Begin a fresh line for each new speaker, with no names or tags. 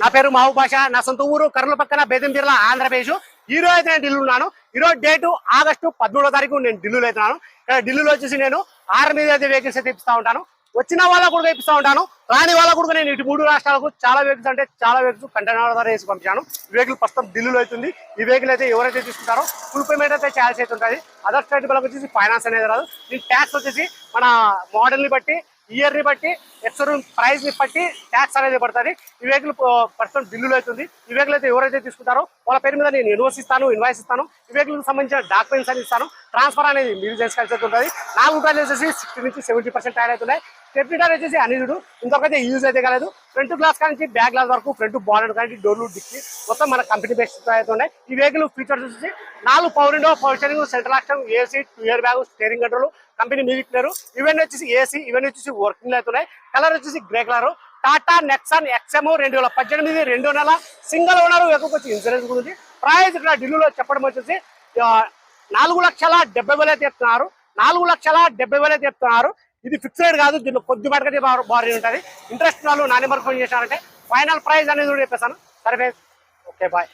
నా పేరు మహబూ భాష నా సొంత ఊరు కర్నూలు పక్కన బేదంబిర్ల ఆంధ్రప్రదేశ్. ఈ రోజు అయితే నేను ఢిల్లీలో ఉన్నాను ఈ డేటు ఆగస్టు పదమూడో తారీఖు నేను ఢిల్లీలో అవుతున్నాను ఇక్కడ ఢిల్లీలో వచ్చేసి నేను ఆరు మీద అయితే వెహికల్స్ అయితే ఇప్పిస్తా ఉంటాను. వచ్చిన వాళ్ళ కూడా ఇప్పిస్తా ఉంటాను. రాని వాళ్ళ కూడా నేను ఇటు మూడు రాష్ట్రాలకు చాలా వెహికల్స్ అంటే చాలా వెహికల్స్ కంటైనర్ ద్వారా వేసి పంపించాను. ఈ వెహికల్ ప్రస్తుతం ఢిల్లీలో అవుతుంది ఈ వెహికల్ అయితే ఎవరైతే తీసుకుంటారో ఫుల్ పేమెంట్ అయితే చేయాల్సి అయితే ఉంటుంది. అదర్ స్టేట్ వాళ్ళకి వచ్చేసి ఫైనాన్స్ అనేది రాదు. దీని ట్యాక్స్ వచ్చేసి మన మోడల్ని బట్టి ఇయర్ని బట్టి ఎక్స్టోరూమ్ ప్రైస్ని బట్టి ట్యాక్స్ అనేది పడుతుంది. ఈ వెహికల్ ప్రస్తుతం బిల్లులు అవుతుంది. ఈ వెహికల్ అయితే ఎవరైతే తీసుకుంటారో వాళ్ళ పేరు మీద నేను ఇన్వాయిస్ ఇస్తాను ఇన్వాయిస్ ఇస్తాను. ఈ వెహికల్ సంబంధించిన డాక్యుమెంట్స్ అని ఇస్తాను. ట్రాన్స్ఫర్ అనేది మీరు చేసుకోవాల్సి ఉంటుంది. నాలుగు రూపాయలు వచ్చేసి సిక్స్టీ నుంచి సెవెంటీ పర్సెంట్ టైర్ అవుతున్నాయి. సెఫ్టీ టైర్ వచ్చేసి అనిజుడు ఇంతకైతే యూజ్ అయితే కాలేదు. ఫ్రంట్ గ్లాస్ కానీ బ్యాక్ గ్లాస్ వరకు ఫ్రంట్ బానెట్ కానీ డోర్లు డిక్కి మొత్తం మన కంపెనీ బేస్డ్ అవుతున్నాయి ఉన్నాయి. ఈ వెహికల్ ఫీచర్స్ వచ్చేసి నాలుగు power window power steering central action AC two air bag steering control company music player ఇవన్నీ వచ్చేసి ఏసీ ఇవన్నీ వచ్చేసి వర్కింగ్ అవుతున్నాయి కలర్ వచ్చేసి grey colour. Tata Nexon XM రెండు వేల పద్దెనిమిది రెండు నెల సింగల్ ఓనర్ ఎక్కువ ఇన్సూరెన్స్ గురించి. ప్రైజ్ ప్రైస్ ఇక్కడ ఢిల్లీలో చెప్పడం వచ్చేసి నాలుగు లక్షల డెబ్బై వేలే చెప్తున్నారు. నాలుగు లక్షల డెబ్బై వేలే చెప్తున్నారు. ఇది ఫిక్స్డ్ కాదు దీనిలో కొద్ది మటుకైతే బారీ ఉంటుంది. ఇంట్రెస్ట్ వాళ్ళు నా నెంబర్ ఫోన్ చేశారంటే ఫైనల్ ప్రైస్ అనేది కూడా చెప్పేస్తాను. సరే ఓకే బాయ్.